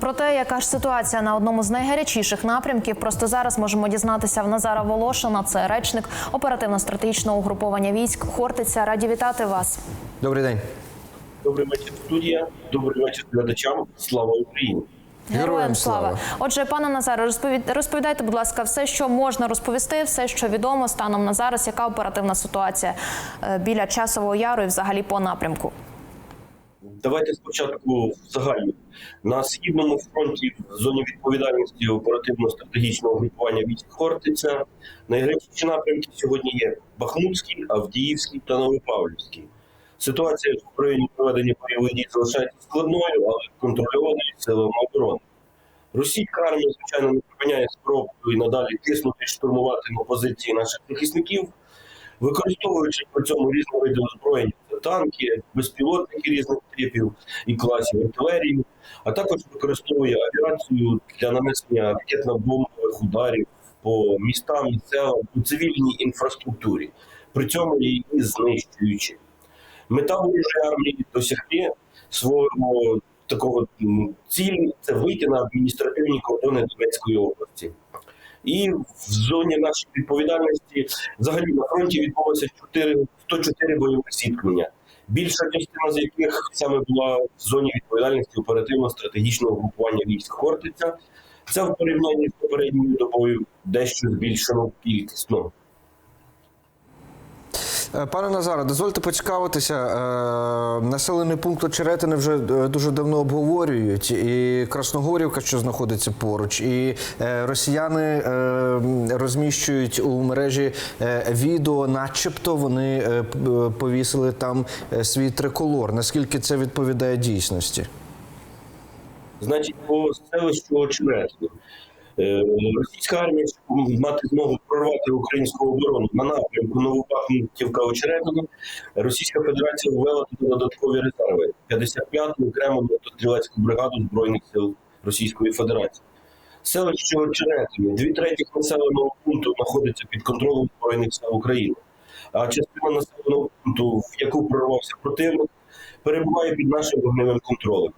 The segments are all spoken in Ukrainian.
Про те, яка ж ситуація на одному з найгарячіших напрямків, просто зараз можемо дізнатися в Назара Волошина. Це речник оперативно-стратегічного угруповання військ Хортиця. Раді вітати вас. Добрий день. Добрий вечір, студія. Добрий вечір глядачам. Слава Україні! Героям слава. Отже, пане Назаре, розповід... розповідайте, будь ласка, все, що можна розповісти, все, що відомо станом на зараз. Яка оперативна ситуація е, біля часового яру і взагалі по напрямку? Давайте спочатку загально. На східному фронті в зоні відповідальності оперативно-стратегічного групування військ Хортиця найгарячіші напрямки сьогодні є Бахмутський, Авдіївський та Новопавлівський. Ситуація в Україні проведення бойових дій залишається складною, але контрольованою силами оборони. Російська армія, звичайно, не припиняє спробу і надалі тиснути штурмувати на позиції наших захисників, використовуючи при цьому різні види озброєння, танки, безпілотники різних типів і класів артилерії, а також використовує авіацію для нанесення ракетно-бомбових ударів по містам, селам, по цивільній інфраструктурі, при цьому її знищуючи. Мета ворожої армії досягти свого такого цілі це вийти на адміністративні кордони Донецької області. І в зоні нашої відповідальності взагалі на фронті відбулося 4, 104 бойові зіткнення. Більша частина з яких саме була в зоні відповідальності оперативно-стратегічного групування військ Хортиця. Це в порівнянні з попередньою добою дещо збільшено кількісно. Е, Пане Назаре, дозвольте поцікавитися. е, Населений пункт Очеретини вже е, дуже давно обговорюють, і Красногорівка, що знаходиться поруч, і росіяни розміщують у мережі відео, начебто вони повісили там свій триколор. Наскільки це відповідає дійсності? Значить, по селищу Очеретину. Е, Російська армія, щоб мати змогу прорвати українську оборону на напрямку Новобахмутівка Очеретина, Російська Федерація ввела туди додаткові резерви 55-ту окрему мотострілецьку бригаду Збройних сил Російської Федерації. Селище Очеретине, дві третіх населеного пункту знаходиться під контролем Збройних сил України. А частина населеного пункту, в яку прорвався противник, перебуває під нашим вогневим контролем.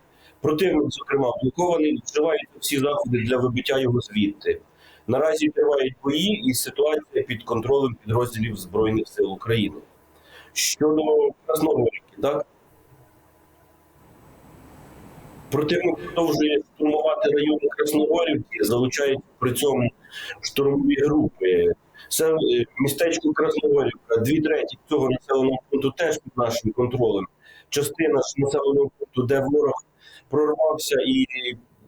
Противник, зокрема, блокований, вживаються всі заходи для вибиття його звідти. Наразі тривають бої, і ситуація під контролем підрозділів Збройних сил України. Щодо Красногорівки, так противник продовжує штурмувати райони Красногорівки, залучають при цьому штурмові групи. Це е, містечко Красногорівка, дві треті цього населеного пункту теж під нашим контролем. Частина ж населеного пункту, де ворог прорвався і,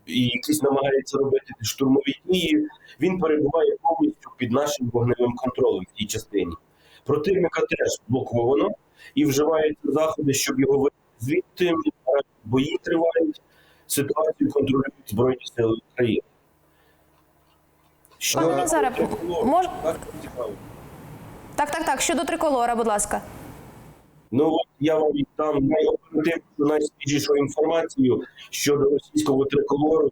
і якісь намагається робити штурмові дії, він перебуває повністю під нашим вогневим контролем в тій частині. Противника теж блоковано і вживаються заходи, щоб його вивести звідти. Бої тривають, ситуацію контролюють Збройні Сили України. Пане Назаре, мож-. Так, так, так. Щодо триколора, будь ласка. Ну от я вам дам найоперативнішу, найсвіжішу інформацію щодо російського триколору.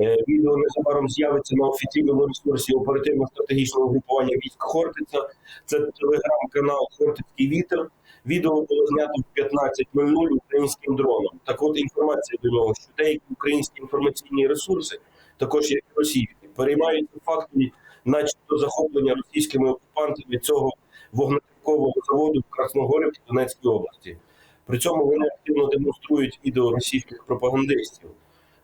Е, Відео незабаром з'явиться на офіційному ресурсі оперативно-стратегічного групування військ Хортиця. Це телеграм-канал Хортицький вітер. Відео було знято в 15.00 українським дроном. Так от інформація до нього, що деякі українські інформаційні ресурси, також як і російські, переймаються фактом, начебто захоплення російськими окупантами цього вогнетривкового заводу в Красногорівці Донецькій області. При цьому вони активно демонструють відео російських пропагандистів,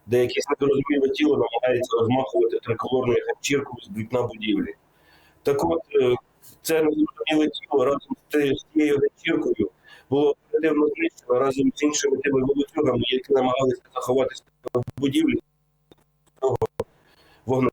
де якесь незрозуміле тіло намагається розмахувати триколорною ганчіркою з вікна будівлі. Так от, е, це незрозуміле тіло разом з з ганчіркою було оперативно знищено разом з іншими тими волоцюгами, які намагалися заховатися в будівлі цього вогне.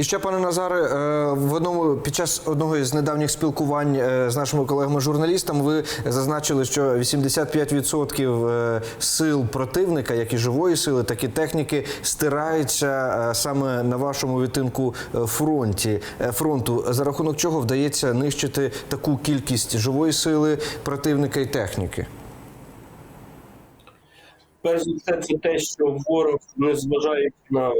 І ще, пане Назаре, е, в одному під час одного із недавніх спілкувань е, з нашими колегами-журналістами ви зазначили, що 85% е, сил противника, як і живої сили, так і техніки, стираються саме на вашому відтинку фронті фронту. За рахунок чого вдається нищити таку кількість живої сили противника і техніки? Перш за все, це те, що ворог, незважаючи на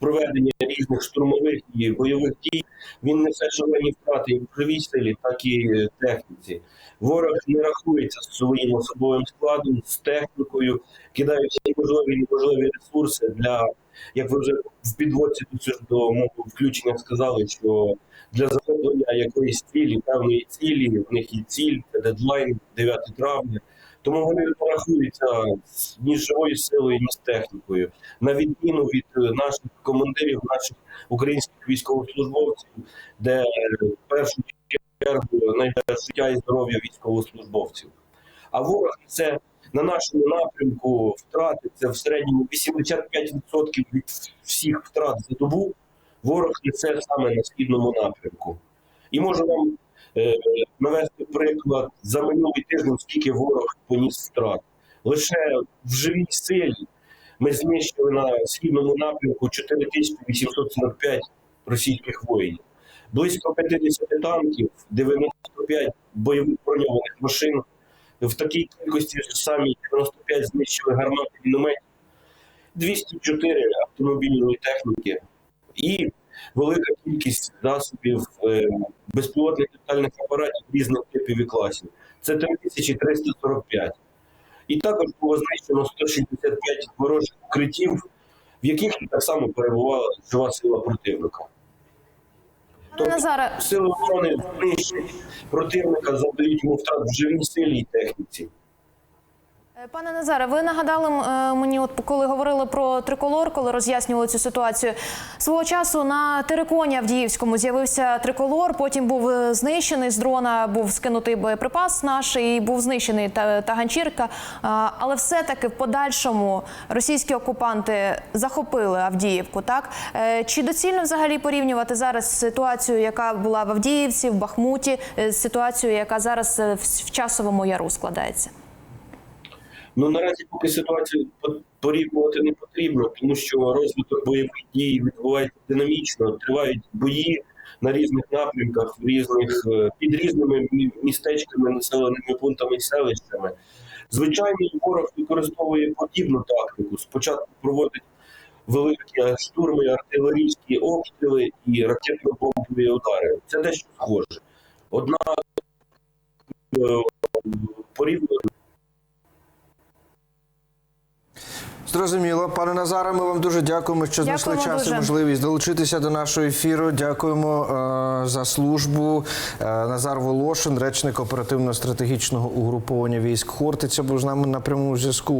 проведення різних штурмових і бойових дій, він несе шалені втрати і в живій силі, так і техніці. Ворог не рахується з своїм особовим складом, з технікою, кидає всі можливі і неможливі ресурси для, як ви вже в підводці до цього- мого включення сказали, що для захоплення якоїсь цілі, певної цілі, в них є ціль, це дедлайн 9 травня. Тому вони не рахуються ні живою силою, ні з технікою. На відміну від е, наших командирів, наших українських військовослужбовців, де е, в першу чергу найбільше життя і здоров'я військовослужбовців. А ворог це на нашому напрямку втрати це в середньому 85% від всіх втрат за добу. Ворог несе саме на східному напрямку. І можу вам навести приклад за минулий тиждень, скільки ворог поніс втрат. Лише в живій силі ми знищили на східному напрямку 4845 російських воїнів, близько 50 танків, 95 бойових броньованих машин. В такій кількості самі 95 знищили гармат і мінометів, 204 автомобільної техніки і велика кількість засобів е, безпілотних літальних апаратів різних типів і класів. Це 3345. І також було знищено 165 ворожих укриттів, в яких так само перебувала жива сила противника. Назаре, Сили оборони знищують противника, завдають йому втрат в живій силі і техніці. Е, Пане Назаре, ви нагадали е, мені, от коли говорили про триколор, коли роз'яснювали цю ситуацію. Свого часу на териконі Авдіївському з'явився триколор. Потім був е, знищений з дрона, був скинутий боєприпас наш і був знищений та, та ганчірка. Але все-таки в подальшому російські окупанти захопили Авдіївку. Так чи доцільно взагалі порівнювати зараз ситуацію, яка була в Авдіївці, в Бахмуті, з ситуацією, яка зараз в часовому яру складається? Ну наразі поки ситуацію порівнювати не потрібно, тому що розвиток бойових дій відбувається динамічно, тривають бої на різних напрямках, в різних е, під різними містечками, населеними пунктами і селищами. Звичайно, ворог використовує подібну тактику. Спочатку проводить великі штурми, артилерійські обстріли і ракетно-бомбові удари. Це дещо схоже. Однак е, порівняно Зрозуміло, пане Назаре, ми вам дуже дякуємо, що знайшли час час і можливість долучитися до нашого ефіру. Дякуємо е, за службу. Е, Назар Волошин, речник оперативно-стратегічного угруповання військ Хортиця, був з нами на прямому зв'язку.